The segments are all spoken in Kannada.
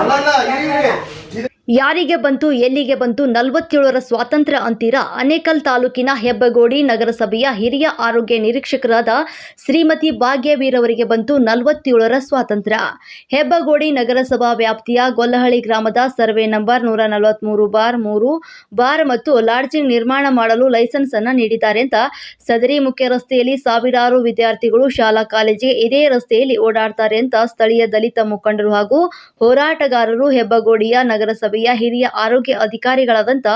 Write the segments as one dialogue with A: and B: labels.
A: ಅಲ್ಲ ಅಲ್ಲ ಇರಿ, ಇರಿ. ಇದು-
B: ಯಾರಿಗೆ ಬಂತು, ಎಲ್ಲಿಗೆ ಬಂತು, ನಲವತ್ತೇಳರ ಸ್ವಾತಂತ್ರ್ಯ ಅಂತೀರಾ? ಅನೇಕಲ್ ತಾಲೂಕಿನ ಹೆಬ್ಬಗೋಡಿ ನಗರಸಭೆಯ ಹಿರಿಯ ಆರೋಗ್ಯ ನಿರೀಕ್ಷಕರಾದ ಶ್ರೀಮತಿ ಭಾಗ್ಯವೀರವರಿಗೆ ಬಂತು ನಲವತ್ತೇಳರ ಸ್ವಾತಂತ್ರ್ಯ. ಹೆಬ್ಬಗೋಡಿ ನಗರಸಭಾ ವ್ಯಾಪ್ತಿಯ ಗೊಲ್ಲಹಳ್ಳಿ ಗ್ರಾಮದ ಸರ್ವೆ ನಂಬರ್ ನೂರ ನಲವತ್ಮೂರು ಬಾರ್ ಮೂರು ಬಾರ್ ಮತ್ತು ಲಾಡ್ಜಿಂಗ್ ನಿರ್ಮಾಣ ಮಾಡಲು ಲೈಸೆನ್ಸ್ ಅನ್ನು ನೀಡಿದ್ದಾರೆ ಅಂತ ಸದರಿ ಮುಖ್ಯ ರಸ್ತೆಯಲ್ಲಿ ಸಾವಿರಾರು ವಿದ್ಯಾರ್ಥಿಗಳು ಶಾಲಾ ಕಾಲೇಜಿಗೆ ಇದೇ ರಸ್ತೆಯಲ್ಲಿ ಓಡಾಡ್ತಾರೆ ಅಂತ ಸ್ಥಳೀಯ ದಲಿತ ಮುಖಂಡರು ಹಾಗೂ ಹೋರಾಟಗಾರರು ಹೆಬ್ಬಗೋಡಿಯ ನಗರಸಭೆಯ ಹಿರಿಯ ಆರೋಗ್ಯ ಅಧಿಕಾರಿಗಳಾದಂಥ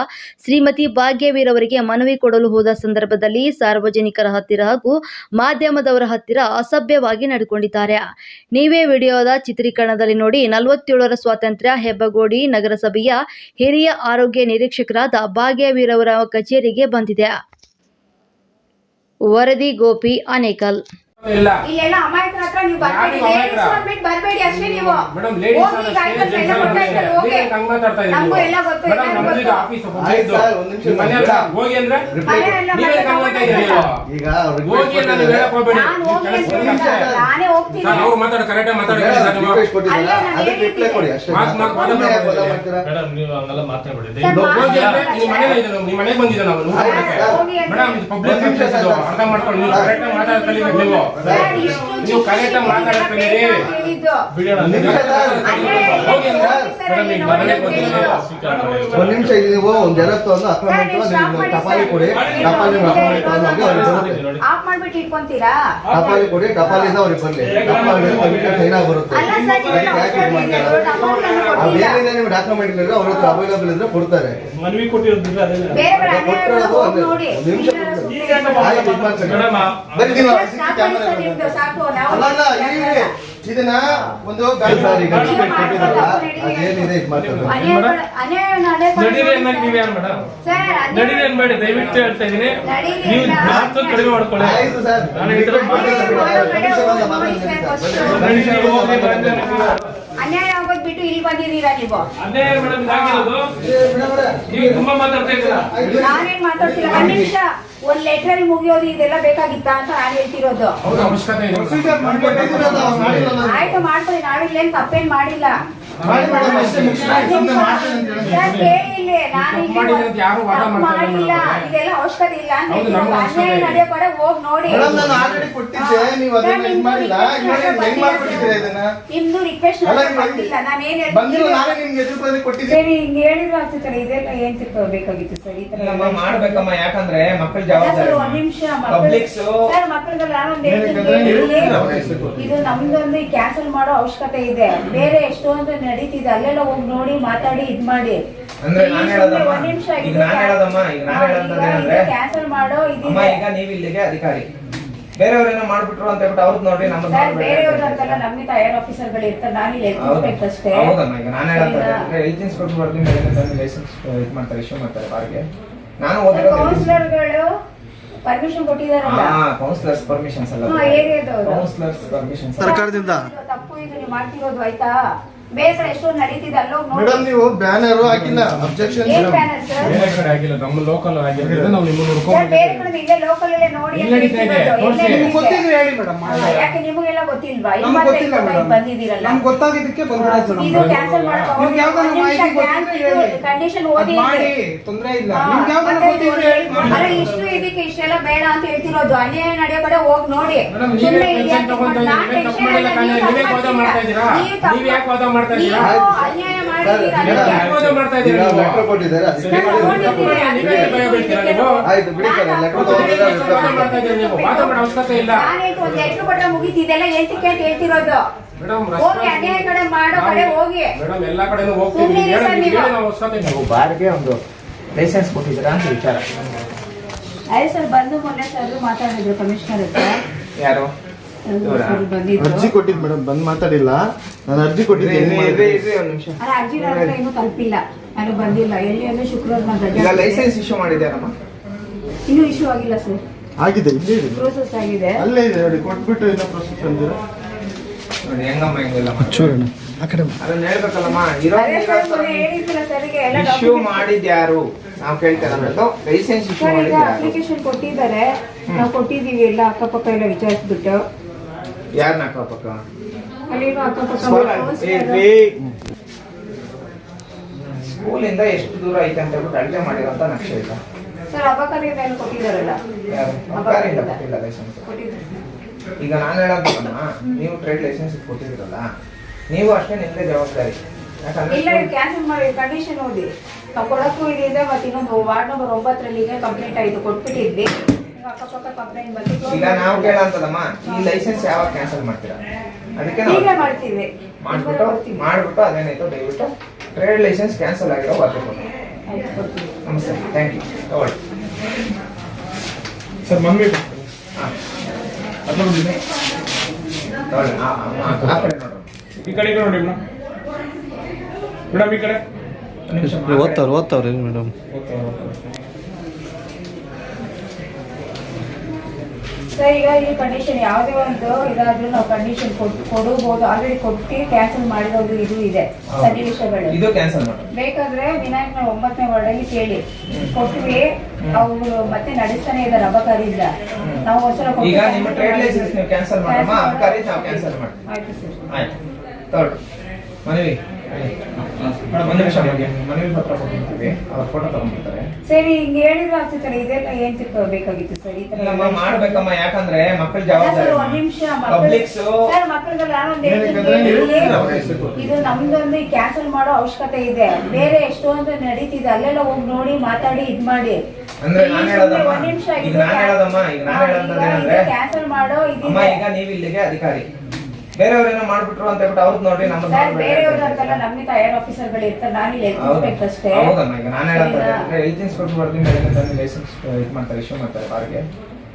B: ಶ್ರೀಮತಿ ಭಾಗ್ಯವೀರವರಿಗೆ ಮನವಿ ಕೊಡಲು ಹೋದ ಸಂದರ್ಭದಲ್ಲಿ ಸಾರ್ವಜನಿಕರ ಹತ್ತಿರ ಹಾಗೂ ಮಾಧ್ಯಮದವರ ಹತ್ತಿರ ಅಸಭ್ಯವಾಗಿ ನಡೆಕೊಂಡಿದ್ದಾರೆ. ನೀವೇ ವಿಡಿಯೋದ ಚಿತ್ರೀಕರಣದಲ್ಲಿ ನೋಡಿ ನಲವತ್ತೇಳರ ಸ್ವಾತಂತ್ರ್ಯ ಹೆಬ್ಬಗೋಡಿ ನಗರಸಭೆಯ ಹಿರಿಯ ಆರೋಗ್ಯ ನಿರೀಕ್ಷಕರಾದ ಭಾಗ್ಯವೀರವರ ಕಚೇರಿಗೆ ಬಂದಿದೆ. ವರದಿ ಗೋಪಿ
C: ಇಲ್ಲ
D: ಇಲ್ಲೆಲ್ಲ ಅಮಾಯಕರ ಹತ್ರ ನೀವು ಬರ್ಬೇಡಿ.
C: ಯಾರು ಅಮಾಯಕರ?
D: ಲೇಡೀಸ್ ಅಂದ್ಬಿಟ್ಟು ಬರ್ಬೇಡಿ ಅಷ್ಟೇ ನೀವು.
C: ಮೇಡಮ್ ಲೇಡೀಸ್
D: ಹೋಗಿ ಹೋಗಿ.
C: ಹಂಗ ಮಾತಾಡ್ತಾ ಇದ್ದೀವಿ
D: ನಮಗೂ ಎಲ್ಲ ಗೊತ್ತು ಗೊತ್ತು.
C: ಆಫೀಸ್ ಮನೆ ಹತ್ರ ಹೋಗಿ ಅಂದ್ರೆ
D: ಮನೆ ಎಲ್ಲ
C: ನೀವೇ
D: ಮತ್ತೆ
C: ಇದ್ದೀರಿ
A: ಈಗ
C: ಹೋಗಿ
A: request
C: ನಾನು ಹೇಳಕ್ ಹೋಗ್ಬೇಡಿ
D: ನಾನು ಹೋಗಿ
C: ಕೆಲಸ
D: ಅಂತ
C: ಮಾಡಿ.
D: ಹೇಳಿಲ್ಲ. ನಾನೇ ಹೋಗ್ತೀನಿ
C: ಸರ್, ಅವ್ರು ಮಾತಾಡ ಕರೆಕ್ಟಾಗಿ ಮಾತಾಡಿ
A: ಬೇಡ,
C: ಸರ್ ನೀವು.
D: ಅಲ್ಲ,
A: ಅದಕ್ಕೆ reply ಕೊಡಿ ಅಷ್ಟೇ.
C: ಮಾತ್ ಮಾತ್ ಮಾತ್
A: ಸುಮ್ನೆ ಯಾಕೆ
C: ಮಾತಾಡ್ಬೇಡಿ.
A: ಬದಲು ಮಾಡ್ತೀರಾ?
E: ಮೇಡಮ್ ನೀವು ಹಂಗೆಲ್ಲ ಮಾತಾಡ್ಬೇಡಿ.
D: ಸರ್,
E: ದಯವಿಟ್ಟು
C: ಹೋಗಿ ಅಂದ್ರೆ ನಿಮ್ಮ ಮನೇಲಿ ಇದೆ ನಾವು, ನಿಮ್ಮ ಮನೆಗೆ ಬಂದಿದ್ದೆ ನಾವು. ಮೇಡಮ್ ಇದು ಪಬ್ಲಿಕ್ ಅರ್ಥ ಮಾಡ್ಕೊಂಡು ನೀವು ನೀವು ನೀವು
D: ಕರೆಕ್ಟ್.
E: ಬಿಡೋಣ
A: ಒಂದ್ ನಿಮಿಷ ಇಲ್ಲಿ ನೀವು ಒಂದ್ ಎರಡ್ ಒಂದು
D: ನೀವು
A: ಟಪಾಲಿ
D: ಮಾಡಿ
A: ಕೊಡಿ. ಟಪಾಲಿ
D: ಆಫ್ ಮಾಡ್ಬಿಟ್ಟು ಇಟ್ಕೊಂತೀರಾ?
A: ಟಪಾಲಿ ಕೊಡಿ ಟಪಾಲಿಂದ ಅವ್ರಿಗೆ ಬರ್ಲಿ ಟಪಾಲಿ ಸೈನ್ ಬರುತ್ತೆ. ಅದೇನಿದೆ ನೀವು ಡಾಕ್ಯುಮೆಂಟ್ ಇದ್ರೆ ಅವ್ರ ಹತ್ರ ಅವೈಲಬಲ್ ಇದ್ರೆ ಕೊಡ್ತಾರೆ.
E: ಮನವಿ ಕೊಟ್ಟಿರೋದಿಲ್ಲ
D: ಬೇರೆ ಬೇರೆ
A: ಕೊಟ್ಟಿರೋದು
D: ನೋಡಿ.
A: ಒಂದ್ ನಿಮಿಷ
D: ಮಾಡಿ.
A: ಇದನ್ನ ಒಂದು
E: ನಡೀರಿ ಅನ್ಬೇಡಿ ದಯವಿಟ್ಟು ಹೇಳ್ತಾ ಇದೀನಿ ನೀವು. ಮಾತು ಕಡಿಮೆ ಮಾಡ್ಕೊಳ್ಳಿ
D: ಅನ್ಯಾಯ ಆಗೋದ್ ಬಿಟ್ಟು ಇಲ್ಲಿ ಬಂದಿದ್ದೀರಾ ನೀವು?
E: ಅದೇ ಮೇಡಮ್ ಇದಾಗಿರೋದು. ನೀವು ತುಂಬಾ ಮಾತಾಡ್ತಾ ಇದ್ದೀರಾ?
D: ನಾನೇನ್ ಮಾತಾಡ್ತಿಲ್ಲ. ಒಂದ್ ನಿಮಿಷ ಒಂದ್ ಲೆಟರ್ ಅಲ್ಲಿ ಮುಗಿಯೋದು ಇದೆಲ್ಲ ಬೇಕಾಗಿತ್ತಾ ಅಂತ ನಾನು ಹೇಳ್ತಿರೋದು. ಆಯ್ತು ಮಾಡ್ಕೊಳ್ಳಿ. ನಾವಿಲ್ಲೇನ್ ತಪ್ಪೇನ್ ಮಾಡಿಲ್ಲ. ನಾನು ಇಲ್ಲಿ ಮಾಡಿಲ್ಲ ಇದೆಲ್ಲ ಅವಶ್ಯಕತೆ ಇಲ್ಲ ಅಂತ ಅನ್ಯಾಯ ನಡೆಯೋ ಕಡೆ ಹೋಗಿ ನೋಡಿ.
A: ನಾನು ಆಲ್ರೆಡಿ ಕೊಟ್ಟಿದ್ದೆ ನೀವು ಅದನ್ನ
D: ಸರ್,
A: ಇದು ಮಾಡಿಲ್ಲ.
D: request
A: ಇವಾಗ ಹೆಂಗ್ ಮಾಡ್ಬಿಟ್ಟಿದ್ದೀರಾ ಇದನ್ನ?
D: ನಿಮ್ದು ರಿಕ್ವೆಸ್ಟ್
A: ಅಲ್ಲ,
D: ಬಂದಿಲ್ಲ. ನಾನು ಏನ್
A: ಬಂದಿಲ್ಲ
D: ಹೇಳ್ತೀನಿ
A: ನಾನೇ ನಿಮ್ಗೆ ಎದುರು ಬಂದು ಕೊಟ್ಟಿದ್ದೆ
D: ಸರಿ ಹಿಂಗೆ ಹೇಳಿದ್ರು ಆಗ್ತಿತ್ತಲ್ಲ ಇದೆಲ್ಲ ಏನ್ ತಿಳ್ಕೊಬೇಕಾಗಿತ್ತು ಸರ್? ಈ ತರ
F: ನಮ್ಮ ಮಾಡ್ಬೇಕಮ್ಮ ಯಾಕಂದ್ರೆ ಮಕ್ಕಳ ಜವಾಬ್ದಾರಿ.
D: ಒಂದ್ ನಿಮಿಷ ಸರ್ ನಾನೊಂದ್ ಹೇಳ್ತೀನಿ. ಇದು ನಮ್ದೊಂದು ಕ್ಯಾನ್ಸಲ್ ಮಾಡೋ ಅವಶ್ಯಕತೆ ಇದೆ. ಬೇರೆ ಎಷ್ಟೊಂದು ನಡೀತಿದೆ. ಅಲ್ಲೆಲ್ಲ ಹೋಗಿ ನೋಡಿ ಮಾತಾಡಿ ಇದ್ ಮಾಡಿ.
F: ಅಂದ್ರೆ ನಾನ್ ಹೇಳೋದಮ್ಮ,
D: ಸುಮ್ನೆ ಒಂದ್ ನಿಮಿಷ
F: ಈಗ ನಾನ್ ಹೇಳೋದಮ್ಮ, ಈಗ ನಾನ್ ಹೇಳೋದಂದ್ರೆ
D: ಕ್ಯಾನ್ಸಲ್ ಮಾಡೋ
F: ಅಮ್ಮ
D: ಇದಿದೆ
F: ಈಗ ನೀವು ಇಲ್ಲಿಗೆ ಅಧಿಕಾರಿ. ಬೇರೆಯವ್ರೇನೋ ಮಾಡ್ಬಿಟ್ರು ಅಂತ ಹೇಳ್ಬಿಟ್ಟು ಅವ್ರದ್ದು ನೋಡಿ ನಮ್ಮ
D: ಸರ್
F: ಮಾಡ್ಬೇಡಿ
D: ಬೇರೆಯವ್ರು ಅಂತಲ್ಲ ಹೈಯರ್ ಆಫೀಸರ್ಗಳು ಇರ್ತಾರೆ ನಾನು ಇಲ್ಲಿ? ಅಷ್ಟೇ.
F: ಹೌದಮ್ಮ ಈಗ ನಾನು ಹೇಳೋದಂದ್ರೆ
D: ಸರಿನಾ?
F: ಹೆಲ್ತ್ ಬರ್ತೀನಿ ತಂದು ಲೈಸೆನ್ಸ್ ಇದು ಮಾಡ್ತಾರೆ ಇಶ್ಯೂ ಮಾಡ್ತಾರೆ ಬಾರ್ಗೆ ನಾನು ಓದಿರೋದು
D: ಕೌನ್ಸಿಲರ್ಗಳು ಪರ್ಮಿಷನ್ ಕೊಟ್ಟಿದಾರಲ್ಲ
F: ಹಾ ಕೌನ್ಸಿಲರ್ಸ್ ಪರ್ಮಿಷನ್ಸ್ ಅಲ್ಲ
D: ಹಾ, ಏರಿಯಾದವರು.
F: ಕೌನ್ಸಿಲರ್ಸ್ ಪರ್ಮಿಷನ್ಸ್
A: ಸರ್ಕಾರದಿಂದ
D: ತಪ್ಪು ಇದು ನೀವು ಮಾಡ್ತಿರೋದು ಆಯ್ತಾ? ಬೇರೆ ಎಷ್ಟು ಎಷ್ಟೊಂದು ನಡೀತಿದೆ
A: ಮೇಡಮ್ ನೀವು ಬ್ಯಾನರ್ ಹಾಕಿಲ್ಲ ಅಬ್ಜೆಕ್ಷನ್
D: ಏನ್ ಬ್ಯಾನರ್ ಸರ್
C: ಬೇರೆ ಕಡೆ ಆಗಿಲ್ಲ ನಮ್ಮ ಲೋಕಲ್ ಆಗಿರೋದ್ರಿಂದ ನಾವು ನಿಮ್ಮನ್ನು
D: ಸರ್ ಬೇರೆ
C: ಹುಡ್ಕೊಂಡು
D: ಕಡೆ ಇಲ್ಲೇ ಲೋಕಲ್ ಅಲ್ಲೇ ನೋಡಿ
C: ಎಲ್ಲಿ ನಡೀತಾ ಇದೆ? ತೋರ್ಸಿ.
D: ನಿಮ್ಗೆ
G: ಗೊತ್ತಿದ್ರೆ ಹೇಳಿ ಮೇಡಮ್
D: ಯಾಕೆ ನಿಮಗೆಲ್ಲ ಗೊತ್ತಿಲ್ವಾ?
G: ನಮ್ಗೆ ಗೊತ್ತಿಲ್ಲ
D: ಇಪ್ಪತ್ತೈದು
G: ಮೇಡಮ್
D: ಬಂದಿದ್ದೀರಲ್ಲ.
G: ನಮ್ಗೆ ಗೊತ್ತಾಗಿದ್ದಕ್ಕೆ ಬಂದಿರೋದು
D: ಇದು
G: ನಮ್ಗೆ
D: ಕ್ಯಾನ್ಸಲ್ ಮಾಡೋ
G: ನಿಮ್ಗೆ ಯಾವ್ದಾನ ಮಾಹಿತಿ ಗೊತ್ತಿದ್ರೆ ಹೇಳಿ.
D: ಕಂಡೀಷನ್
G: ಅದ್
D: ಓದಿ
G: ಮಾಡಿ ತೊಂದ್ರೆ ಇಲ್ಲ.
D: ಹಾ,
G: ನಿಮ್ಗೆ ಯಾವ್ದಾನ ಗೊತ್ತಿದ್ರೆ ಹೇಳಿ ಮಾಡಿ.
D: ಅಲ್ಲ ಇಷ್ಟು ಇದಕ್ಕೆ ಇಷ್ಟೆಲ್ಲ ಬೇಡ ಅಂತ ಹೇಳ್ತಿರೋದು. ಅನ್ಯಾಯ ನಡೆಯೋ ಕಡೆ ಹೋಗಿ ನೋಡಿ.
C: ಮೇಡಮ್, ನೀವೇ
D: ಸುಮ್ನೆ
C: ಟೆನ್ಷನ್
D: ಯಾಕೆ
C: ತಗೊಂಡು
D: ನಾನ್
C: ನೀವೇ ತಪ್ಪು
D: ಟೆನ್ಷನ್
C: ಮಾಡಿಲ್ಲ
D: ಅಲ್ಲ,
C: ತಾನೇ?
D: ನೀವು
C: ನೀವೇ ವಾದ
D: ತಪ್ಪು
C: ಮಾಡ್ತಾ ಇದ್ದೀರಾ?
D: ನೀವು ತಪ್ಪು-
C: ನೀವ್ ಯಾಕೆ ವಾದ ಮಾಡ್ತಾ ಮಾಡ್ತಾ ಇದ್ದೀರಾ?
A: ಲೆಟರ್ ಕೊಟ್ಟಿದ್ದಾರೆ? ಆಯ್ತು ಬಿಡಿ ಸರ್ ಲೆಟರ್
C: ಅವಶ್ಯಕತೆ ಇಲ್ಲ.
D: ಹೇಳ್ತಿರೋದು.
C: ಮೇಡಮ್
D: ಹೋಗಿ ಕಡೆ ಮಾಡೋ ಕಡೆ ಹೋಗಿ.
C: ಮೇಡಮ್ ಎಲ್ಲಾ ಕಡೆನೂ ಹೋಗ್ತೀವಿ. ಅವಶ್ಯಕತೆ ಇಲ್ಲ.
F: ನೀವು ಬಾರ್ಗೆ ಒಂದು ಲೈಸೆನ್ಸ್ ಕೊಟ್ಟಿದ್ದೀರಾ ಅಂತ ವಿಚಾರ.
D: ಅದೇ ಸರ್ ಬಂದು ಮೊನ್ನೆ ಸರ್ ಮಾತಾಡಿದ್ರು ಕಮಿಷನರ್ ಹತ್ರ.
F: ಯಾರು?
A: ಅರ್ಜಿ ಕೊಟ್ಟಿದ್ ಮೇಡಮ್ ಬಂದ್ ಮಾತಾಡಿಲ್ಲ. ನಾನು ಅರ್ಜಿ ಕೊಟ್ಟಿದ್ದೆ
F: ಒಂದ್ ನಿಮಿಷ.
D: ಅಲ್ಲ ಅರ್ಜಿ ನನ್ನ ಹತ್ರ ಇನ್ನೂ ತಲುಪಿಲ್ಲ. ನಾನು ಬಂದಿಲ್ಲ. ಎಲ್ಲಿ ಅಂದ್ರೆ ಶುಕ್ರವಾರ ನಾನು ರಜೆ
F: ಈಗ
D: ಹಾಕಿದ್ದೆ.
F: ಲೈಸೆನ್ಸ್ ಇಶ್ಯೂ ಮಾಡಿದ್ಯಾರಮ್ಮ
D: ಇನ್ನೂ ಇಶ್ಯೂ ಆಗಿಲ್ಲ ಸರ್
A: ಆಗಿದೆ ಇಲ್ಲಿ ಇದೆ.
D: ಪ್ರೋಸೆಸ್ ಆಗಿದೆ.
A: ಅಲ್ಲೇ ಇದೆ ನೋಡಿ ಕೊಟ್ಬಿಟ್ಟು ಇನ್ನೂ ಪ್ರೋಸೆಸ್ ಅಂತೀರಾ?
F: ನೋಡಿ ಹೆಂಗಮ್ಮ ಹೆಂಗಿಲ್ಲ
A: ಆ ಕಡೆ
F: ಅದನ್ನ ಹೇಳ್ಬೇಕಲ್ಲಮ್ಮ ಇರೋ
D: ಅದೇ ಸರ್. ಮೊನ್ನೆ ಹೇಳಿದ್ರಲ್ಲ ಸರ್ಗೆ ಎಲ್ಲ
F: ಇಶ್ಯೂ
D: document-
F: ಮಾಡಿದ್ಯಾರು? ನಾವು ಕೇಳ್ತೇವೆ ಅನ್ನೋದು ಲೈಸೆನ್ಸ್ ಇಶ್ಯೂ
D: ಸರ್ ಈಗ
F: ಮಾಡಿದ್ಯಾರು
D: ಅಪ್ಲಿಕೇಶನ್ ಕೊಟ್ಟಿದ್ದಾರೆ. ನಾವು ಕೊಟ್ಟಿದ್ದೀವಿ ಎಲ್ಲ ಅಕ್ಕಪಕ್ಕ ಎಲ್ಲ ವಿಚಾರಿಸ್ಬಿಟ್ಟು.
F: ಯಾರನ್ನ ಅಕ್ಕಪಕ್ಕ ಸ್ಕೂಲಿಂದ ಎಷ್ಟು ದೂರ ಐತೆ ಅಂತ ಹೇಳ್ಬಿಟ್ಟು ಅಳತೆ ಮಾಡಿರೋಂಥ ನಕ್ಷೆ ಇಲ್ಲ ಈಗ ನಾನು ಹೇಳೋದಮ್ಮ ನೀವು ಟ್ರೇಡ್ ಲೈಸೆನ್ಸ್ ಕೊಟ್ಟಿದ್ದೀರಲ್ಲ ನೀವು ಅಷ್ಟೇ ನಿಮ್ಮದೇ ಜವಾಬ್ದಾರಿ.
D: ಇಲ್ಲ ಕ್ಯಾನ್ಸಲ್ ಮಾಡಿ ಕಂಡೀಷನ್ ಓದಿ ಕೊಡಕ್ಕೂ ಇದೆ ಮತ್ತೆ ಇನ್ನೊಂದು ವಾರ್ಡ್ ನಂಬರ್ ಒಂಬತ್ತರಲ್ಲಿ ಕಂಪ್ಲೇಂಟ್ ಆಯ್ತು ಕೊಟ್ಬಿಟ್ಟಿದ್ವಿ. ಈಗ
F: ನಾವು ಕೇಳಂತದಮ್ಮ ಈ ಲೈಸೆನ್ಸ್ ಯಾವಾಗ ಕ್ಯಾನ್ಸಲ್ ಮಾಡ್ತೀರಾ? ಅದಕ್ಕೆ ನಾವು
D: ಮಾಡ್ತೀವಿ.
F: ಮಾಡ್ಬಿಟ್ಟು. ಮಾಡ್ಬಿಟ್ಟು ಅದೇನಾಯ್ತು ದಯವಿಟ್ಟು ಟ್ರೇಡ್ ಲೈಸೆನ್ಸ್ ಕ್ಯಾನ್ಸಲ್ ಆಗಿರೋ
D: ಬರ್ಬೇಕು
F: ನಮಸ್ತೆ ಥ್ಯಾಂಕ್ ಯು ತಗೊಳ್ಳಿ.
E: ಸರ್ ಮಮ್ಮಿ
F: ಹಾಂ. ತಗೊಳ್ಳಿ ಆ ಕಡೆ
E: ಈ ಕಡೆ ನೋಡಿ ಮೇಡಮ್. ಮೇಡಮ್ ಈ ಕಡೆ.
A: ಓದ್ತಾವ್ರಿ ಓದ್ತಾವ್ರಿ ಮೇಡಮ್.
D: ಸರ್ ಈಗ ಈ ಕಂಡೀಷನ್ ಯಾವುದೇ ಒಂದು ಇದಾದ್ರೂ ನಾವು ಕಂಡೀಷನ್ ಕೊಡಬಹುದು ಆಲ್ರೆಡಿ ಕೊಟ್ಟು ಕ್ಯಾನ್ಸಲ್ ಮಾಡಿರೋದು ಇದು ಇದೆ. ಸನ್ನಿವೇಶಗಳು.
F: ಇದು ಕ್ಯಾನ್ಸಲ್ ಮಾಡಿ
D: ಬೇಕಾದ್ರೆ ವಿನಾಯಕನ ಒಂಬತ್ತನೇ ವಾರ್ಡಲ್ಲಿ ಕೇಳಿ. ಕೊಟ್ವಿ ಅವರು ಮತ್ತೆ ನಡೆಸ್ತಾನೆ ಇದ್ದಾರೆ ಅಬಕಾರಿಯಿಂದ. ನಾವು ಹೊಸ
F: ಈಗ ನಿಮ್ಮ ಟ್ರೇಡ್. ಲೈಸೆನ್ಸ್ ನೀವು ಕ್ಯಾನ್ಸಲ್ ಮಾಡಮ್ಮ. ಅಬಕಾರಿ ನಾವು ಕ್ಯಾನ್ಸಲ್ ಮಾಡ್ತೀವಿ.
D: ಆಯ್ತು ಸರ್.
F: ಆಯ್ತು. ತಗೊಳ್ಳಿ. ಮನವಿ.
D: ಸರಿ ಹಿಂಗೆ ಹೇಳಿದ್ರೆ ಆಗ್ತಿತ್ತಲ್ಲ ಇದೆಲ್ಲ ಏನ್ ತಿಳ್ಕೊಬೇಕಾಗಿತ್ತು ಸರ್? ಈ ತರ
F: ಮಾಡ್ಬೇಕಮ್ಮ ಯಾಕಂದ್ರೆ ಮಕ್ಕಳ ಜವಾಬ್ದಾರಿ.
D: ಒಂದ್ ನಿಮಿಷ
F: ಪಬ್ಲಿಕ್ಸ್
D: ಸರ್. ಇದು ನಮ್ದೊಂದು ಕ್ಯಾನ್ಸಲ್ ಮಾಡೋ ಅವಶ್ಯಕತೆ ಇದೆ. ಬೇರೆ ಎಷ್ಟೊಂದು ನಡೀತಿದೆ. ಅಲ್ಲೆಲ್ಲ ಹೋಗಿ ನೋಡಿ ಮಾತಾಡಿ ಇದ್ ಮಾಡಿ.
F: ಅಂದ್ರೆ ನಾನ್ ಹೇಳೋದಮ್ಮ, ಈಗ ಹೇಳೋದಮ್ಮ, ಈಗ
D: ಕ್ಯಾನ್ಸಲ್ ಮಾಡೋ
F: ಈಗ ನೀವು ಇಲ್ಲಿಗೆ ಅಧಿಕಾರಿ. ಬೇರೆಯವ್ರೇನೋ ಮಾಡ್ಬಿಟ್ರು ಅಂತ ಹೇಳ್ಬಿಟ್ಟು ಅವ್ರದ್ದು ನೋಡಿ ನಮ್ಮ
D: ಸರ್ ಬೇರೆಯವ್ರು ಅಂತಲ್ಲ ಆಫೀಸರ್ಗಳು ಇರ್ತಾರೆ. ನಾನು ಇಲ್ಲಿ ಎತ್ತಿಸ್ಬೇಕು ಅಷ್ಟೇ.
F: ಹೌದಮ್ಮ ಈಗ ನಾನು ಹೇಳೋದು? ಹೆಲ್ತ್ ಇನ್ಸ್ಪೆಕ್ಟರ್ ಬರ್ತೀನಿ ಬೆಳಗ್ಗೆ ತಂದು ಲೈಸೆನ್ಸ್ ಇದು ಮಾಡ್ತಾರೆ ಇಶ್ಯೂ ಮಾಡ್ತಾರೆ ಬಾರ್ಗೆ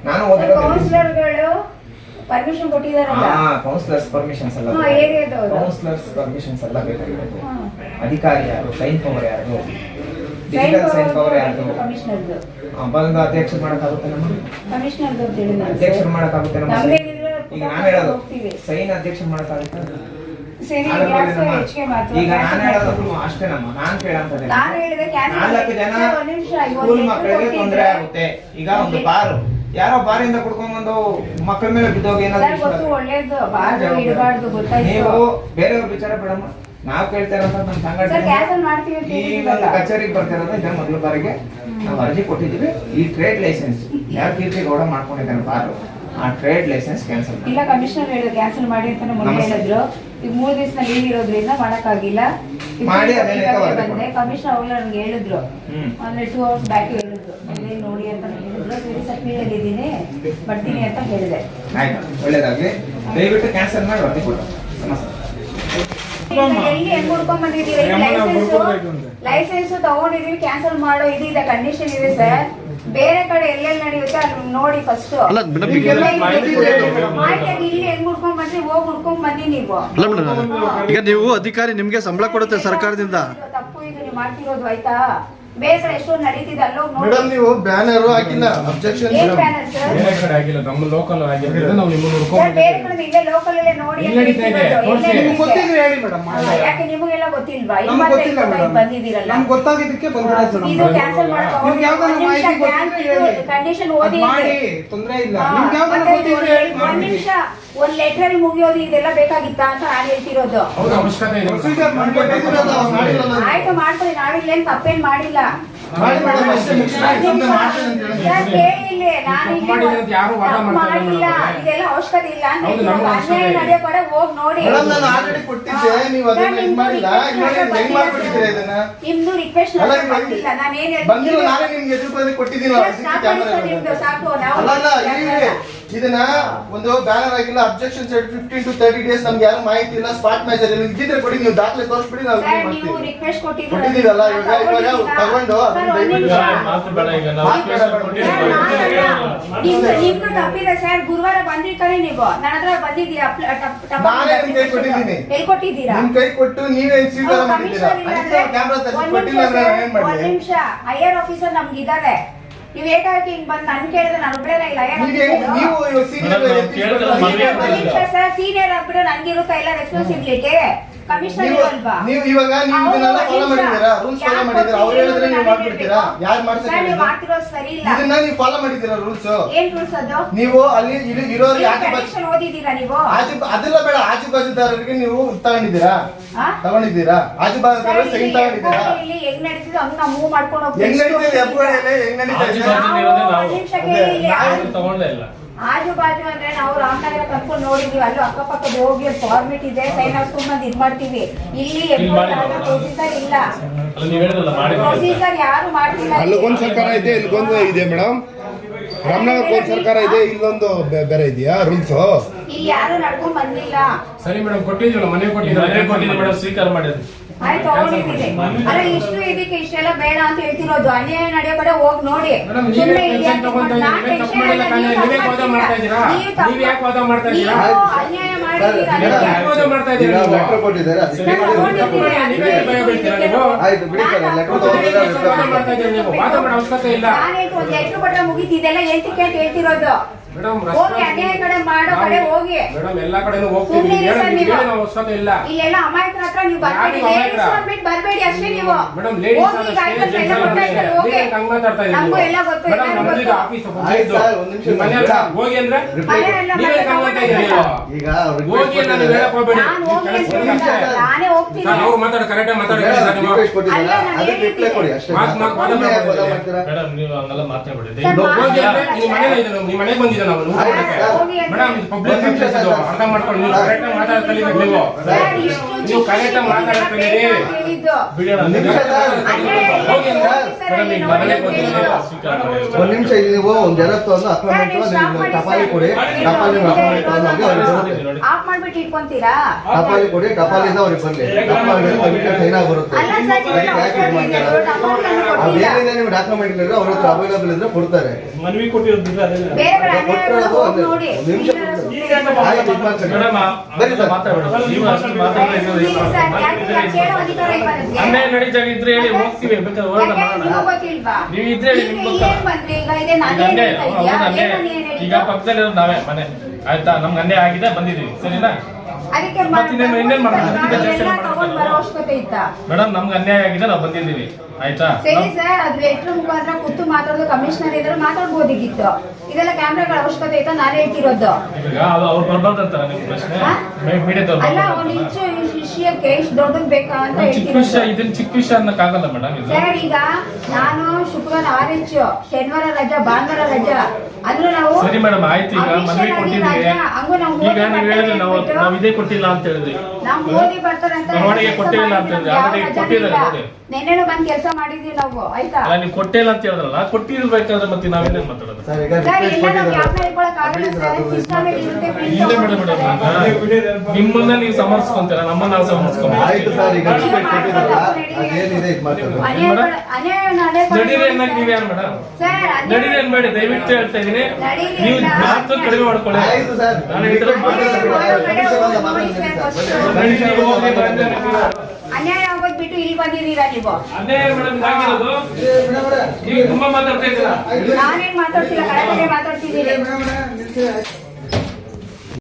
F: ನಾನು
D: ಕೌನ್ಸಿಲರ್ಗಳು ಪರ್ಮಿಷನ್ ಕೊಟ್ಟಿದಾರಲ್ಲ
F: ಹಾ ಕೌನ್ಸಿಲರ್ಸ್ ಪರ್ಮಿಷನ್ಸ್ ಎಲ್ಲ. ಕೌನ್ಸಿಲರ್ಸ್ ಪರ್ಮಿಷನ್ಸ್ ಎಲ್ಲ ಬೇಕಾಗಿರುತ್ತೆ ಅಧಿಕಾರಿ ಯಾರು? ಸೈನ್ ಪವರ್ ಯಾರು? ಡಿಜಿಟಲ್ ಸೈನ್ ಪವರ್ ಯಾರು
D: ಕಮಿಷನರ್ದು
F: ಬಂದು ಅಧ್ಯಕ್ಷರು ಮಾಡೋಕ್ಕಾಗುತ್ತೆ ನಮ್ಮ
D: ಕಮಿಷನರ್ದು
F: ಅಧ್ಯಕ್ಷರು ಮಾಡೋಕ್ಕಾಗುತ್ತೆ ನಮ್ಮ ಈಗ ನಾನು ಹೇಳೋದು. ಸೈನ್ ಅಧ್ಯಕ್ಷ ಮಾಡಕ್ಕಾಗುತ್ತೆ
D: ಮಾತು
F: ಈಗ ನಾನು ಹೇಳೋದು ಅಷ್ಟೇನಮ್ಮ ನಾನ್ ಕೇಳಂತದೆ ನಾಲ್ಕು ಜನ ಸ್ಕೂಲ್ ಮಕ್ಕಳಿಗೆ ತೊಂದರೆ ಆಗುತ್ತೆ. ಈಗ ಒಂದು ಬಾರು. ಯಾರೋ ಬಾರಿಂದ ಕುಡ್ಕೊಂಡ್ಬಂದು ಮಕ್ಕಳ ಮೇಲೆ ಬಿದ್ದೋಗಿ ಏನಾದ್ರು ನೀವು ಬೇರೆಯವ್ರ ವಿಚಾರ ಬೇಡಮ್ಮ. ನಾವ್ ಕೇಳ್ತಾ ಇರೋದು ನಮ್ಮ ಸಂಘಟನೆ ಈ ಒಂದು. ಕಚೇರಿಗೆ ಬರ್ತಿರೋದು ಇದೇ ಮೊದಲ ಬಾರಿಗೆ. ನಾವು ಅರ್ಜಿ ಕೊಟ್ಟಿದ್ದೀವಿ. ಈ ಟ್ರೇಡ್ ಲೈಸೆನ್ಸ್ ಯಾರು ಕೀರ್ತಿ ಗೌಡ ಮಾಡ್ಕೊಂಡಿದ್ದಾರೆ ಬಾರು. ಆ ಟ್ರೇಡ್ ಲೈಸೆನ್ಸ್ ಕ್ಯಾನ್ಸಲ್
D: ಇಲ್ಲ ಕಮಿಷನರ್ ಹೇಳಿದ್ರು ಕ್ಯಾನ್ಸಲ್ ಮಾಡಿ ಅಂತ ಮೊನ್ನೆ
F: ನಮಸ್ತೆ.
D: ಹೇಳಿದ್ರು. ಈಗ ಮೂರು ದಿವಸ ಲೀವ್ ಇರೋದ್ರಿಂದ ಮಾಡಕ್ಕಾಗಿಲ್ಲ. ಈಗ
F: ಮಾಡಿ
D: ಈಗ
F: ಅದೇನಾಯ್ತೋ
D: ಬಂದೆ. ಕಮಿಷನರ್ ಅವ್ರು ನನಗೆ ಹೇಳಿದ್ರು.
F: ಹ್ಮ್.
D: ಅಂದ್ರೆ ಟೂ ಅವರ್ಸ್ ಬ್ಯಾಕ್ ಹೇಳಿದ್ರು. ಇಲ್ಲೇ ನೋಡಿ ಅಂತ ಹೇಳಿದ್ರು. ಸರಿ ಸರ್ ಫೀಲ್ಡ್ ಇದ್ದೀನಿ ಬರ್ತೀನಿ ಅಂತ ಹೇಳಿದೆ.
F: ಆಯ್ತು. ಒಳ್ಳೇದಾಗ್ಲಿ. ದಯವಿಟ್ಟು ಕ್ಯಾನ್ಸಲ್ ಮಾಡಿ ವರದಿ ಕೊಡು ನಮಸ್ತೆ.
D: ಎಲ್ಲಿ ಹೆಂಗ್ ಹುಡ್ಕೊಂಡ್ ಬಂದಿದೀವಿ ಲೈಸೆನ್ಸ್
E: ಬರ್ಕೊಡ್ಬೇಕು
D: ಲೈಸೆನ್ಸ್ ತಗೊಂಡಿದೀವಿ ಕ್ಯಾನ್ಸಲ್ ಮಾಡೋ ಇದು ಇದೆ ಕಂಡೀಷನ್ ಇದೆ ಸರ್ ಬೇರೆ ಕಡೆ ಎಲ್ಲೆಲ್ಲಿ ನಡೆಯುತ್ತೆ ಅಲ್ಲಿ ನೋಡಿ ಫಸ್ಟ್
A: ಅಲ್ಲ ಮೇಡಮ್ ಈಗ
E: ಮಾಹಿತಿ
D: ಇಲ್ಲಿ ಹೆಂಗ್ ಹುಡ್ಕೊಂಡ್ ಬಂದ್ರಿ ಹೋಗಿ ಹುಡ್ಕೊಂಡ್ ಬನ್ನಿ ನೀವು.
A: ಅಲ್ಲ ಮೇಡಮ್ ಈಗ ನೀವು ಅಧಿಕಾರಿ ನಿಮ್ಗೆ ಸಂಬಳ ಕೊಡುತ್ತೆ ಸರ್ಕಾರದಿಂದ.
D: ತಪ್ಪು ಇದು ನೀವು ಮಾಡ್ತಿರೋದು ಆಯ್ತಾ? ಬೇರೆ ಕಡೆ ಎಷ್ಟೋ ನಡೀತಿದೆ ಅಲ್ಲೋ ನೋಡಿ.
A: ಮೇಡಮ್ ನೀವು ಬ್ಯಾನರ್ ಹಾಕಿಲ್ಲ ಅಬ್ಜೆಕ್ಷನ್
D: ಏನ್ ಬ್ಯಾನರ್ ಸರ್?
C: ಕಡೆ ಆಗಿಲ್ಲ ನಮ್ಮ ಲೋಕಲ್ ಆಗಿರೋದ್ರಿಂದ ನಾವು ನಿಮ್ಮನ್ನು
D: ಸರ್
C: ಹುಡ್ಕೊಂಡ್
D: ಬೇರೆ ಕಡೆ ಇಲ್ಲೇ ಲೋಕಲ್ ಅಲ್ಲೇ ನೋಡಿ
C: ಇಲ್ಲಿ ನಡೀತಾ ಇದೆ,
D: ಅಂತ
C: ತೋರ್ಸಿ.
D: ಎಲ್ಲೇ
G: ನಿಮ್ಗೆ
D: ನಡೀತಿದೆ.
G: ಗೊತ್ತಿದ್ರೆ ಹೇಳಿ ಮೇಡಮ್
D: ಹಾ, ಯಾಕೆ ನಿಮಗೆಲ್ಲ ಗೊತ್ತಿಲ್ವಾ? ಇಲ್ಲಿ
G: ನಮ್ಗೆ
D: ಮಾತ್ರ
G: ಗೊತ್ತಿಲ್ಲ ಮೇಡಮ್.
D: ಬಂದಿದ್ದೀರಲ್ಲ.
G: ನಮ್ಗೆ ಗೊತ್ತಾಗಿದ್ದಕ್ಕೆ ಬಂದಿರೋದು
D: ಇದು
G: ಮೇಡಮ್.
D: ಕ್ಯಾನ್ಸಲ್ ಮಾಡೋ
G: ನಿಮ್ಗೆ ಯಾವ್ದಾನ ಮಾಹಿತಿ ಗೊತ್ತಿದ್ರೆ ಹೇಳಿ.
D: ಕಂಡೀಷನ್
G: ಅದ್
D: ಓದಿ
G: ಮಾಡಿ ತೊಂದ್ರೆ ಇಲ್ಲ.
D: ಹಾ,
G: ನಿಮ್ಗೆ ಯಾವ್ದಾನ ಗೊತ್ತಿದ್ರೆ ಹೇಳಿ
D: ಒಂದ್
G: ಮಾಡ್ಬಿಡಿ.
D: ನಿಮಿಷ ಒಂದ್ ಲೆಟರ್ ಮುಗಿಯೋದು ಇದೆಲ್ಲ ಬೇಕಾಗಿತ್ತಾ ಅಂತ ನಾನು ಹೇಳ್ತಿರೋದು.
C: ಹೌದು ಅವಶ್ಯಕತೆ ಇದೆ
G: Procedure ಮಾಡ್ಕೊಟ್ಟಿದ್ದೀರಲ್ಲ, ಅವ್ರು.
D: ಆಯ್ತು ಮಾಡ್ಕೊಳ್ಳಿ. ನಾವಿಲ್ಲೇನ್ ತಪ್ಪೇನ್ ಮಾಡಿಲ್ಲ.
A: ಮಾಡಿ ಮೇಡಮ್ ಅಷ್ಟೇ ಮುಗಿಸ್ಬಿಡಿ. ಸುಮ್ನೆ ಮಾಡ್ತೀನಿ ಅಂತ ಹೇಳಿ.
D: ಸರ್, ಕೇಳಿ. ಇಲ್ಲಿ, ನಾನು
C: ಮಾಡಿಲ್ಲ ಯಾರು ವಾದ ಮಾಡ್ತಾ ಇಲ್ಲ
D: ಇದೆಲ್ಲ ಅವಶ್ಯಕತೆ ಇಲ್ಲ ಅಂತ ಅನ್ಯಾಯ ನಡೆಯೋ ಕಡೆ ಹೋಗಿ ನೋಡಿ.
A: ನಾನು ಆಲ್ರೆಡಿ ಕೊಟ್ಟಿದ್ದೆ ನೀವು ಅದನ್ನ ಇದು ಮಾಡಿಲ್ಲ. ಇವಾಗ ಹೆಂಗ್ ಇದನ್ನ?
D: ನಿಮ್ದು ರಿಕ್ವೆಸ್ಟ್ ನಾನು ಏನ್
A: ನಾನೇ ನಿಮ್ಗೆ ಎದುರು ಕೊಟ್ಟಿದ್ದೀನಲ್ಲ
D: ಸಾಕು ನಾವು
A: ಅಲ್ಲ ಅಲ್ಲ ಇರಿ ಇದನ್ನ ಒಂದು ಬ್ಯಾನರ್ ಆಗಿಲ್ಲ objection set fifteen to thirty days ನಮ್ಗೆ ಯಾರು ಮಾಹಿತಿ ಇಲ್ಲ ಸ್ಪಾಟ್ ಮ್ಯಾಚ್ ಇದ್ದಿದ್ರೆ ಕೊಡಿ ನೀವು ದಾಖಲೆ ತೋರಿಸ್ಬಿಡಿ ನಾವು
D: ಸರ್ ನೀವು ರಿಕ್ವೆಸ್ಟ್ ಕೊಟ್ಟಿದ್ದೀರ
A: ಕೊಟ್ಟಿದ್ದೀರಲ್ಲ, ಇವಾಗ- ಇವಾಗ ತಗೊಂಡು.
D: ನಿಮ್ದು ತಪ್ಪಿದೆ ಸರ್ ಗುರುವಾರ ಬಂದಿರ್ತಾರೆ ನೀವು. ನನ್ನ ಹತ್ರ ಬಂದಿದ್ದೀರಾ?
A: ನಾನೇ ನಿಮ್ ಕೈ ಕೊಟ್ಟಿದ್ದೀನಿ. ನಿಮ್ ಕೈ ಕೊಟ್ಟು ನೀವೇ ಸ್ವೀಕಾರ ಮಾಡಿದ್ದೀರಾ ಅದಕ್ಕೆ ಕ್ಯಾಮ್ರಾ ತರಿಸಿ ಕೊಟ್ಟಿಲ್ಲ ಅಂದ್ರೆ ನಾವ್ ಏನ್
D: ಒಂದ್
A: ಮಾಡ್ಲಿ
D: ನಿಮಿಷ. ಐಆರ್ ಆಫೀಸರ್ ನಮ್ಗೆ ಇದ್ದಾರೆ ನೀವು ಏಕಾಏಕಿ ಹಿಂಗ್ ಬಂದು ನನ್ ಕೇಳಿದ್ರೆ ನಾನು ಒಬ್ಳೇನ ಇಲ್ಲ ಸೀನಿಯರ್ ಆಗ್ಬಿಟ್ಟು ನನ್ಗಿರುತ್ತಾ ಇಲ್ಲ ರೆಸ್ಪಾನ್ಸಿಬಿಲಿಟಿ
A: ನೀವು ಇವಾಗ ನೀವು ಇದನ್ನೆಲ್ಲ ಫಾಲೋ ಮಾಡಿದ್ದೀರಾ? ರೂಲ್ಸ್ ಫಾಲೋ
D: ಯಾರ್
A: ಮಾಡಿದ್ದೀರಾ? ಅವ್ರು ಹೇಳಿದ್ರೆ ನೀವು ಮಾಡ್ಬಿಡ್ತೀರಾ. ಯಾರು
D: ಸರ್, ಇಲ್ಲ.
A: ಇದನ್ನ ನೀವು ಫಾಲೋ ಮಾಡಿದ್ದೀರಾ ರೂಲ್ಸ್
D: ಏನ್ ರೂಲ್ಸ್ ಅದು?
A: ನೀವು ಅಲ್ಲಿ ಇಲ್ಲಿ ಇರೋರು ಯಾಕೆ ಬಸ್
D: ಓದಿದ್ದೀರಾ ನೀವು?
A: ಆಜು ಅದೆಲ್ಲ ಬೇಡ. ಆಜು ಬಾಜುದಾರರಿಗೆ ನೀವು ತಗೊಂಡಿದ್ದೀರಾ? ತಗೊಂಡಿದ್ದೀರಾ? ಆಜು
D: ಬಾಜುದಾರ
A: ಬಾಜುದಾರರು ಸೈನ್ ತಗೊಂಡಿದ್ದೀರಾ?
D: ಇಲ್ಲಿ ಹೆಂಗ್ ನಡೀತಿದೆ ಹಂಗ್ ನಾವು ಮೂವ್ ಮಾಡ್ಕೊಂಡು ಹೋಗ್ತೀವಿ.
A: ನಡೀತಿದೆ
D: ನಾವು
E: ತಗೊಂಡೇ ಇಲ್ಲ.
D: ಆಜು ಬಾಜು ಅಂದ್ರೆ ನಾವು ರಾಮನಗರ ಕರ್ಕೊಂಡು ನೋಡಿದೀವಿ. ಅಲ್ಲೂ ಅಕ್ಕಪಕ್ಕದ ಹೋಗಿ ಫಾರ್ಮೆಟ್ ಇದೆ. ಸೈನ್ ಹಾಕ್ಸ್ಕೊಂಡ್ ಬಂದ್ ಇದ್ ಮಾಡ್ತೀವಿ. ಇಲ್ಲಿ. ಪ್ರೊಸೀಜರ್ ಇಲ್ಲ. ಪ್ರೊಸೀಜರ್ ಯಾರು ಮಾಡ್ತಿಲ್ಲ
H: ಅಲ್ಲಿಗೊಂದು ಸರ್ಕಾರ ಇದೆ ಇಲ್ಲಿಗೊಂದು ಇದೆ ಮೇಡಮ್. ರಾಮನಗರ ಒಂದು ಸರ್ಕಾರ ಇದೆ ಇಲ್ಲೊಂದು ಬೇರೆ ಇದೆಯಾ? ರೂಲ್ಸ್?
D: ಇಲ್ಲಿ ಯಾರು ನಡ್ಕೊಂಡ್ ಬಂದಿಲ್ಲ.
C: ಸರಿ ಮೇಡಮ್ ಕೊಟ್ಟಿದ್ವಿ ಮನೆ
E: ಮನೆ ಕೊಟ್ಟಿದ್ವಿ
C: ಕೊಟ್ಟಿದ್ದೀವಿ
E: ಮೇಡಮ್ ಸ್ವೀಕಾರ ಮಾಡಿದ್ರಿ
D: ಆಯ್ತು ತಗೊಂಡಿದ್ದೀನಿ ಅಲ್ಲ ಇಷ್ಟು ಇದಕ್ಕೆ ಇಷ್ಟೆಲ್ಲ ಬೇಡ ಅಂತ ಹೇಳ್ತಿರೋದು. ಅನ್ಯಾಯ ನಡೆಯೋ ಕಡೆ ಹೋಗಿ ನೋಡಿ?
C: ನೀವು
D: ಅನ್ಯಾಯ ಮಾಡಿದ್ದೀರಾ?
A: ಸರ್,
C: ವಾದ ಮಾಡ್ತಾ ಇದ್ದೀರಾ?
A: ಈಗ
C: ನೀವು?
A: ಅದಕ್ಕೆ
D: ನಾನು
A: ಮಾಡಿ.
D: ತಗೊಂಡಿದ್ದೀನಿ, ಅದಕ್ಕೆ
C: ನೀವೇ ಭಯ ಬೀಳ್ತೀರಾ ನೀವು?
A: ಬಿಡಿ ಸರ್ ಲೆಟರ್ ತಗೊಂಡಿದ್ದಾರೆ
C: ಎಷ್ಟು ವಾದ ಮಾಡ್ತಾ ಇದ್ದೀರಾ ನೀವು? ವಾದ ಮಾಡೋ ಅವಶ್ಯಕತೆ ಇಲ್ಲ.
D: ನಾನೇನು ಒಂದ್ ಲೆಟ್ರ್ ಕೊಟ್ರೆ ಮುಗೀತು. ಇದೆಲ್ಲ ಎಂತಕ್ಕೆ ಅಂತ ಹೇಳ್ತಿರೋದು. ಹೋಗಿ ಅನ್ಯಾಯ ಕಡೆ ಹೋಗಿ.
C: ಮೇಡಮ್ ಎಲ್ಲಾ ಕಡೆನೂ ಹೋಗ್ತೀವಿ
D: ಸುಮ್ನೆ ಇರಿ
C: ನೀವು. ಅವಶ್ಯಕತೆ ಇಲ್ಲ.
D: ಇಲ್ಲೆಲ್ಲ ಅಮಾಯಕರ ಹತ್ರ ನೀವು ಬರ್ಬೇಡಿ.
C: ಯಾರು ಅಮಾಯಕರ?
D: ಲೇಡೀಸ್ ಅಂದ್ಬಿಟ್ಟು ಬರ್ಬೇಡಿ ಅಷ್ಟೇ ನೀವು.
C: ಮೇಡಮ್ ಲೇಡೀಸ್
D: ಹೋಗಿ ಈಗ ಆಯ್ತಲ್ಲ, ಎಲ್ಲ ಗೊತ್ತಾಯ್ತಲ್ಲ, ಹೋಗಿ
C: ಹಂಗ್. ಮಾತಾಡ್ತಾ ಇದ್ದೀರಿ
D: ನಮ್ಗೂ. ಎಲ್ಲ ಗೊತ್ತು
C: ಮೇಡಮ್,
D: ಎಲ್ಲರಿಗೂ
C: ನಮ್ದು ಇದು
D: ಗೊತ್ತು.
C: ಆಫೀಸ್
A: ಆಯ್ತು ಸರ್, ಒಂದ್ ನಿಮಿಷ
C: ನಿಮ್ಮ ಮನೆ ಹತ್ರ ಹೋಗಿ ಅಂದ್ರೆ
D: ಎಲ್ಲ
C: ನೀವೇ ಹಂಗ್ ಇದ್ದೀರಿ? ನೀವು.
A: ಈಗ
C: ಹೋಗಿ ಅಂತ ನೀವು ಹೇಳಕ್ ಹೋಗ್ಬೇಡಿ
D: ನಾನು ಹೋಗಿ ಅಂತ. ನಾನೇ ಹೋಗ್ತೀನಿ.
C: ಸರ್, ಅವ್ರು ಮಾತಾಡೋ ಕರೆಕ್ಟ್ ಮಾತಾಡಿ ನೀವು.
A: ರಿಕ್ವೆಸ್ಟ್ ಕೊಟ್ಟಿದ್ದೀರಾ.
D: ಅಲ್ಲ, ನಾನು
A: ಅದಕ್ಕೆ ರಿಪ್ಲೈ ಕೊಡಿ ಅಷ್ಟೇ.
C: ಮಾತ್- ಮಾತ್- ಮಾತ್
A: ಸುಮ್ನೆ ಯಾಕೆ ವಾದ ಮಾಡ್ತೀರಾ
E: ಮೇಡಮ್ ನೀವು ಹಂಗೆಲ್ಲ ಮಾತಾಡ್ಬೇಡಿ.
C: ಹೋಗಿ ಅಂದ್ರೆ ನಿಮ್ಮ ಮನೇಲಿ ಇದ್ದಾನೆ ನಿಮ್ಮ ಮನೆಗೆ ಬಂದಿದ್ದಾನೆ ಅವನು.
D: ಹೋಗಿ ಅಂತ
C: ಮೇಡಮ್ ಇದು ಅರ್ಥ ಮಾಡ್ಕೊಂಡು ನೀವು. ಕರೆಕ್ಟ್ ನೀವು ನೀವು ಕರೆಕ್ಟ್
A: ಒಂದ್ ನಿಮಿಷ. ನೀವು ಒಂದ್ ಜನ ಅಕ್ರಮೆಂಟ್ ನೀವು ಟಪಾಲಿ ಕೊಡಿ. ಟಪಾಲಿ
D: ಆಫ್ ಮಾಡ್ಬಿಟ್ಟು ಇಟ್ಕೊಂತೀರಾ?
A: ಟಪಾಲಿ ಕೊಡಿ ಟಪಾಲಿಂದ ಅವ್ರಿಗೆ ಬರ್ಲಿ ಟಪಾಲಿ ಕಮಿಷನ್ ಸೈನ್ ಬರುತ್ತೆ? ಅದೇನಿದೆ ಯಾಕೆ ಇದು ಮಾಡ್ತೀರಾ? ಅವ್ರು ಏನಿದೆ ನೀವು ಡಾಕ್ಯುಮೆಂಟ್ ಅವ್ರ ಹತ್ರ ಅವೈಲೇಬಲ್ ಇದ್ರೆ ಕೊಡ್ತಾರೆ.
E: ಮನವಿ ಕೊಟ್ಟಿರೋದಿಲ್ಲ
D: ಬೇರೆ ಬೇರೆ
A: ಕೊಟ್ಟಿರೋದು
D: ನೋಡಿ.
A: ಒಂದ್ ನಿಮಿಷ.
E: ಅನ್ಯಾಯ ನಡೀತಾಗ ಇದ್ರೆ ಹೇಳಿ ಹೋಗ್ತೀವಿ ಬೇಕಾದ್ರೆ ಹೋರಾಟ
D: ಯಾಕೆ?
E: ಮಾಡೋಣ.
D: ನಿಮ್ಗೆ ಗೊತ್ತಿಲ್ವಾ?
E: ನೀವು ಇದ್ರೆ ಹೇಳಿ,
D: ಈಗ
E: ನಿಮ್ಗೆ
D: ಗೊತ್ತಾ? ಈಗ
E: ಅನ್ಯಾಯ.
D: ಹೇಳಿದ್ದು?
E: ಪಕ್ಕದಲ್ಲಿರೋದು ನಾವೇ ಮನೆ. ಆಯ್ತಾ? ನಮ್ಗೆ ಅನ್ಯಾಯ ಆಗಿದೆ ಬಂದಿದೀವಿ ಸರಿನಾ? ಮೇಡಮ್ ನಮ್ಗೆ ಅನ್ಯಾಯ ಆಗಿದೆ ನಾವು ಬಂದಿದ್ದೀವಿ. ಆಯ್ತಾ?
D: ಸರಿ ಸರ್ ಅದು ಲೆಟ್ರ್ ಮುಖಾಂತರ ಕೂತು ಮಾತಾಡೋದು ಕಮಿಷನರ್ ಇದ್ರೆ ಮಾತಾಡ್ಬೋದಿಗಿತ್ತು. ಇದೆಲ್ಲ ಕ್ಯಾಮ್ರಾಗಳ ಅವಶ್ಯಕತೆ ಐತಾ ನಾನೇ ಹೇಳ್ತಿರೋದು?
E: ಈಗ ಅದು ಅವ್ರು ಬರ್ಬಾರ್ದಂತಾರ ನಿಮ್ ಪ್ರಶ್ನೆ? ಮೀಡಿಯಾದವ್ರು
D: ಅಲ್ಲ ಒಂದು ಇಂಚು ವಿಷಯಕ್ಕೆ ಇಷ್ಟು ದೊಡ್ಡದ್ ಬೇಕಾ ಅಂತ
E: ಚಿಕ್ಕ ವಿಷಯ ಇದನ್ನ ಚಿಕ್ಕ ವಿಷಯ ಅನ್ನಕ್ಕಾಗಲ್ಲ ಮೇಡಮ್ ಇದು?
D: ಸರ್ ಈಗ ನಾನು ಶುಕ್ರವಾರ ಆರ್ ಎಚ್ ಶನಿವಾರ ರಜಾ ಭಾನುವಾರ ರಜಾ. ಅಂದ್ರೆ ನಾವು
E: ಸರಿ ಮೇಡಮ್ ಆಯ್ತು ಈಗ ಮನವಿ
D: ಕೊಟ್ಟಿದ್ವಿ ನಾವು
E: ಈಗ ನೀವು ಹೇಳಿದ್ರೆ ನಾವು ನಾವು ಇದೇ ಕೊಟ್ಟಿಲ್ಲ ಅಂತ ಹೇಳಿದ್ರಿ.
D: ನಾವು ಓದಿ ಬರ್ತಾರೆ ಅಂತ
E: ಬರವಣಿಗೆ ಕೊಟ್ಟಿಲ್ಲ ಅಂತ ಹೇಳಿದ್ರಿ.
D: ರಜಾನೂ
E: ಕೊಟ್ಟಿದ್ದಾರೆ ನೋಡಿ.
D: ನೆನ್ನೆನೂ ಬಂದು ಕೆಲಸ ಮಾಡಿದ್ವಿ ನಾವು ಆಯ್ತಾ?
E: ಅಲ್ಲ ನೀವು ಕೊಟ್ಟಿಲ್ಲ ಅಂತ ಹೇಳಿದ್ರಲ್ಲ ಕೊಟ್ಟಿರ್ಬೇಕಾದ್ರೆ ಮತ್ತೆ ನಾವೇನೇನು ಮಾತಾಡೋದು?
A: ಸರ್
D: ಇಲ್ಲ ನಾವು ಯಾಕೆ ಹೇಳ್ಕೊಳಕ್ ಆಗಲ್ಲ ಸರ್. ಸಿಸ್ಟಮ್ ಇರುತ್ತೆ
E: ಇಲ್ಲ ಮೇಡಮ್
D: ತಗೊಂಡಿರ್ತಾರೆ.
E: ನಿಮ್ಮನ್ನ ನೀವು ಸಮರ್ಸ್ಕೊಂತೀರ ನಮ್ಮನ್ನ ನಾವು ಸಮರ್ಸ್ಕೊಂತೀವಿ
A: ಆಯ್ತು ಸರ್ ಈಗ ಕೊಟ್ಟಿದ್ದಾರಲ್ಲ ಅದೇನಿದೆ ಇದು ಮಾತಾಡೋದು?
D: ಅನ್ಯಾಯ
E: ನಡೀರಿ ಅನ್ನಕ್ ನೀವ್ ಯಾರು ಮೇಡಮ್
D: ಸರ್
E: ನಡೀರಿ ಅನ್ಬೇಡಿ ದಯವಿಟ್ಟು ಹೇಳ್ತಾ ಇದೀನಿ.
D: ನಡೀರಿ
E: ನೀವು
D: ಇಲ್ಲ.
E: ಮಾತು ಕಡಿಮೆ ಮಾಡ್ಕೊಳ್ಳಿ.
A: ಆಯ್ತು ಸರ್.
E: ನಾನು
A: ಮಾತಾಡ್ತೀನಿ.
E: ನಡೀರಿ, ಹೋಗಿ
D: ಅನ್ಯಾಯ ಆಗೋದ್ ಬಿಟ್ಟು ಇಲ್ಲಿ ಬಂದಿದ್ದೀರಾ ನೀವು?
E: ಅನ್ಯಾಯ ಮೇಡಮ್ ಆಗಿರೋದು ನೀವು ತುಂಬಾ ಮಾತಾಡ್ತಾ ಇದ್ದೀರಾ?
D: ನಾನೇನ್ ಮಾತಾಡ್ತಿಲ್ಲ ಮಾತಾಡ್ತಿದ್ದೀನಿ.
G: ಮೇಡಮ್